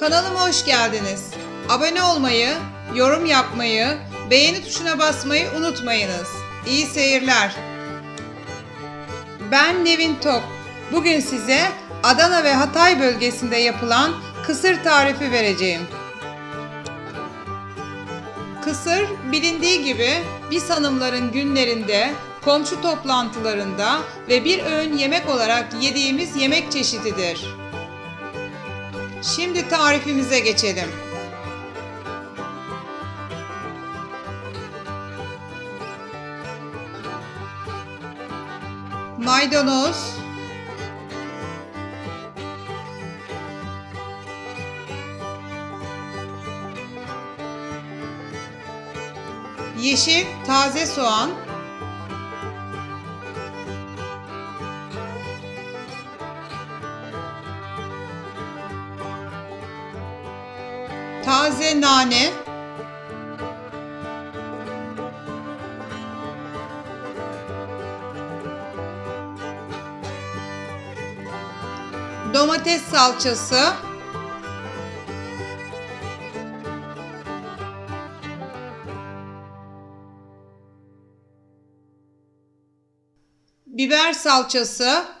Kanalıma hoş geldiniz. Abone olmayı, yorum yapmayı, beğeni tuşuna basmayı unutmayınız. İyi seyirler. Ben Nevin Tok. Bugün size Adana ve Hatay bölgesinde yapılan kısır tarifi vereceğim. Kısır bilindiği gibi biz hanımların günlerinde, komşu toplantılarında ve bir öğün yemek olarak yediğimiz yemek çeşididir. Şimdi tarifimize geçelim. Maydanoz, yeşil taze soğan, nane, domates salçası, biber salçası,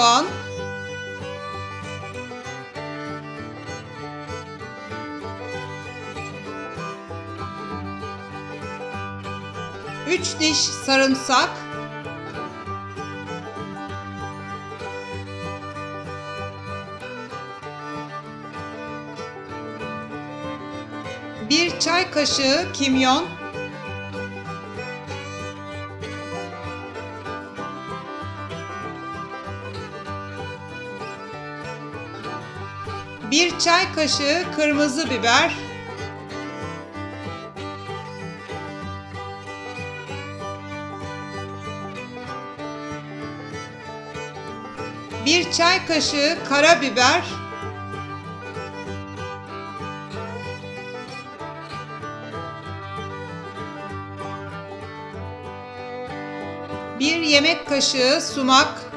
soğan, üç diş sarımsak, bir çay kaşığı kimyon, bir çay kaşığı kırmızı biber, bir çay kaşığı karabiber, bir yemek kaşığı sumak,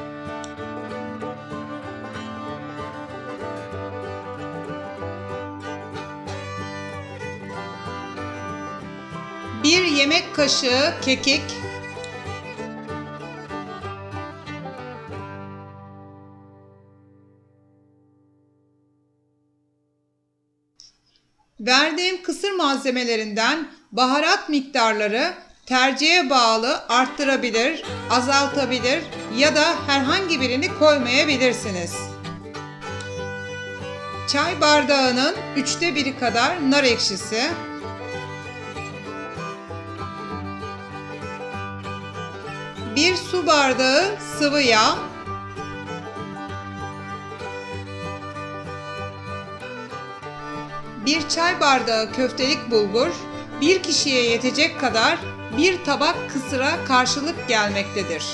kaşığı kekik, Verdiğim kısır malzemelerinden baharat miktarları tercihe bağlı arttırabilir, azaltabilir ya da herhangi birini koymayabilirsiniz. Çay bardağının üçte biri kadar nar ekşisi, bir su bardağı sıvı yağ, bir çay bardağı köftelik bulgur, bir kişiye yetecek kadar bir tabak kısıra karşılık gelmektedir.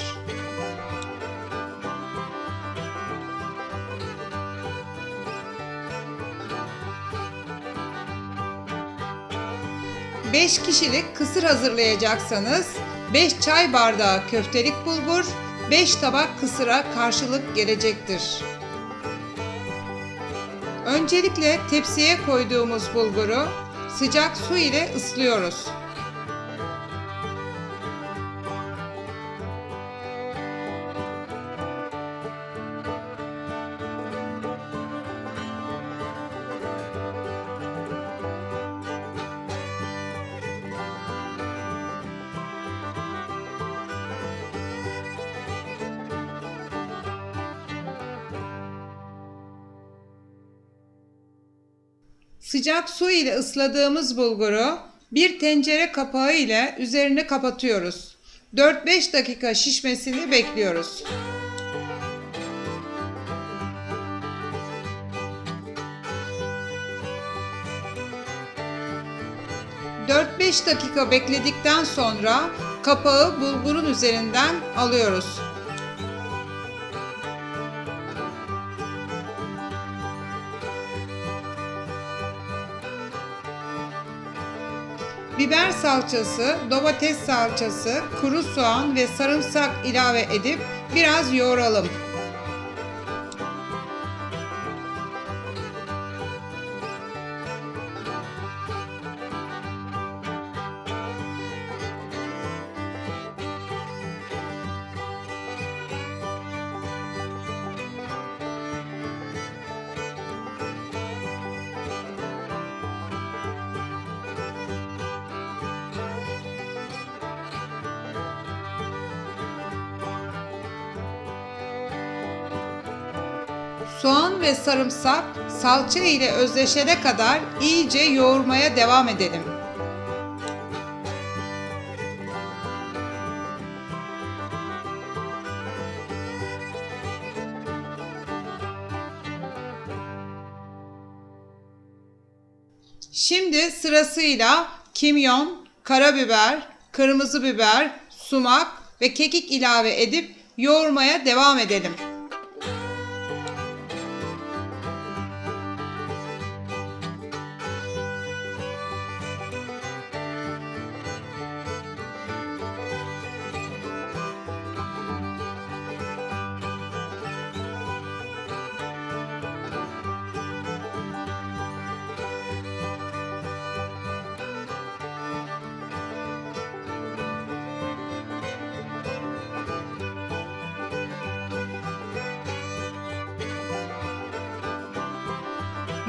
Beş kişilik kısır hazırlayacaksanız 5 çay bardağı köftelik bulgur, 5 tabak kısıra karşılık gelecektir. Öncelikle tepsiye koyduğumuz bulguru sıcak su ile ıslıyoruz. Sıcak su ile ısladığımız bulguru bir tencere kapağı ile üzerini kapatıyoruz. 4-5 dakika şişmesini bekliyoruz. ...4-5 dakika bekledikten sonra kapağı bulgurun üzerinden alıyoruz. Biber salçası, domates salçası, kuru soğan ve sarımsak ilave edip biraz yoğuralım. Soğan ve sarımsak salça ile özleşene kadar iyice yoğurmaya devam edelim. Şimdi sırasıyla kimyon, karabiber, kırmızı biber, sumak ve kekik ilave edip yoğurmaya devam edelim.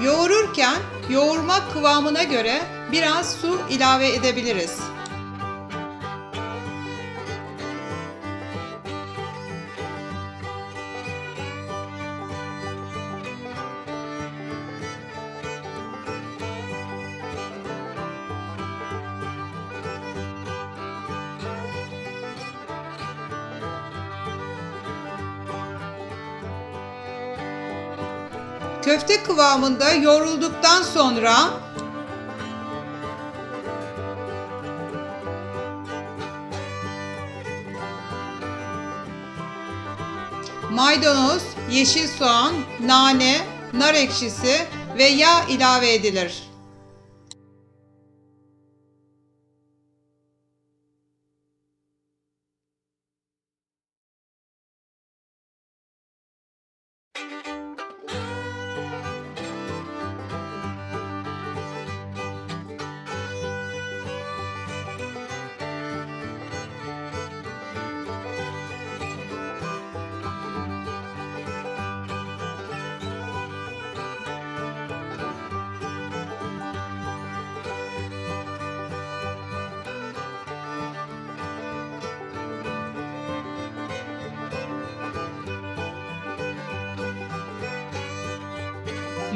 Yoğururken yoğurma kıvamına göre biraz su ilave edebiliriz. Köfte kıvamında yoğrulduktan sonra maydanoz, yeşil soğan, nane, nar ekşisi ve yağ ilave edilir.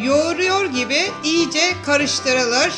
Yoğuruyor gibi iyice karıştırılır.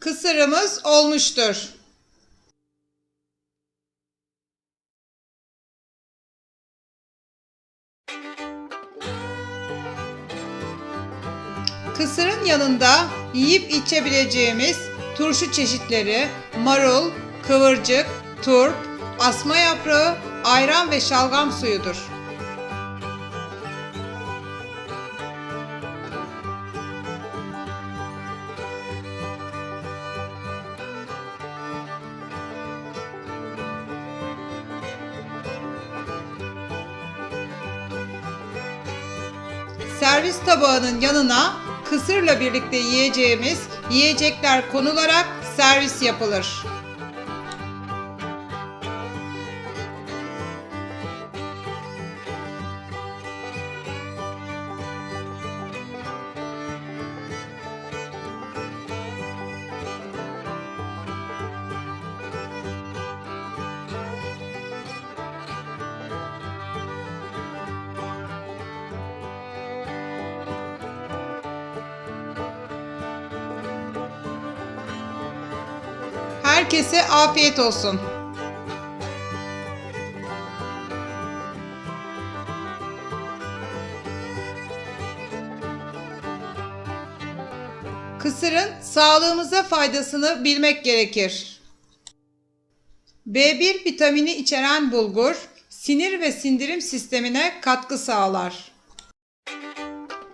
Kısırımız olmuştur. Kısırın yanında yiyip içebileceğimiz turşu çeşitleri marul, kıvırcık, turp, asma yaprağı, ayran ve şalgam suyudur. Servis tabağının yanına kısırla birlikte yiyeceğimiz yiyecekler konularak servis yapılır. Herkese afiyet olsun. Kısırın sağlığımıza faydasını bilmek gerekir. B1 vitamini içeren bulgur sinir ve sindirim sistemine katkı sağlar.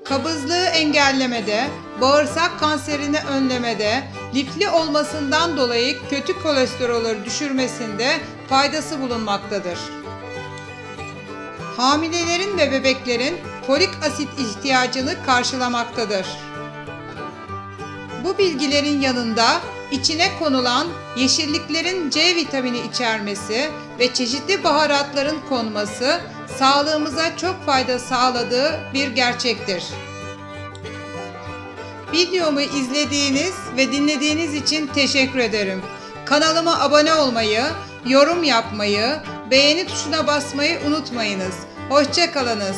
Kabızlığı engellemede, bağırsak kanserini önlemede, lifli olmasından dolayı kötü kolesterolü düşürmesinde faydası bulunmaktadır. Hamilelerin ve bebeklerin folik asit ihtiyacını karşılamaktadır. Bu bilgilerin yanında içine konulan yeşilliklerin C vitamini içermesi ve çeşitli baharatların konması sağlığımıza çok fayda sağladığı bir gerçektir. Videomu izlediğiniz ve dinlediğiniz için teşekkür ederim. Kanalıma abone olmayı, yorum yapmayı, beğeni tuşuna basmayı unutmayınız. Hoşçakalınız.